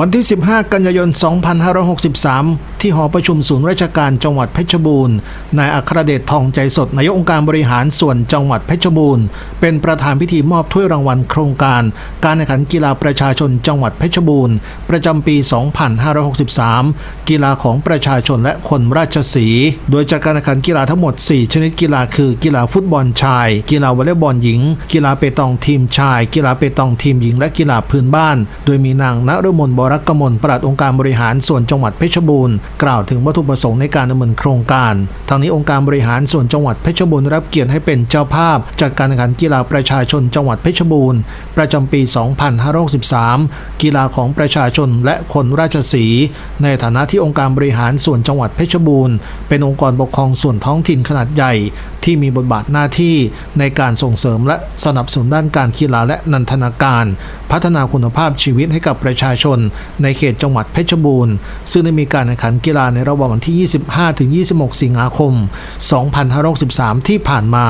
วันที่ 15 กันยายน 2563 ที่หอประชุมศูนย์ราชการจังหวัดเพชรบูรณ์ นายอัครเดชทองใจสด นายกองค์การบริหารส่วนจังหวัดเพชรบูรณ์ เป็นประธานพิธีมอบถ้วยรางวัลโครงการ การแข่งขันกีฬาประชาชนจังหวัดเพชรบูรณ์ ประจำปี 2563 กีฬาของประชาชนและคนราชสี โดยจากการแข่งขันกีฬาทั้งหมด 4 ชนิดกีฬาคือ กีฬาฟุตบอลชาย กีฬาวอลเลย์บอลหญิง กีฬาเปตองทีมชาย กีฬาเปตองทีมหญิง และกีฬาพื้นบ้าน โดยมีนางณฤมลบรักกมลปลัดองค์การบริหารส่วนจังหวัดเพชรบูรณ์กล่าวถึงวัตถุประสงค์ในการดำเนินโครงการทางนี้องค์การบริหารส่วนจังหวัดเพชรบูรณ์รับเกียรติให้เป็นเจ้าภาพจัดการแข่งขันกีฬาประชาชนจังหวัดเพชรบูรณ์ประจำปี 2563 กีฬาของประชาชนและคนราชสีในฐานะที่องค์การบริหารส่วนจังหวัดเพชรบูรณ์เป็นองค์กรปกครองส่วนท้องถิ่นขนาดใหญ่ที่มีบทบาทหน้าที่ในการส่งเสริมและสนับสนุนด้านการกีฬาและนันทนาการ พัฒนาคุณภาพชีวิตให้กับประชาชนในเขตจังหวัดเพชรบูรณ์ ซึ่งได้มีการแข่งขันกีฬาในระหว่างวันที่ 25-26 สิงหาคม 2563 ที่ผ่านมา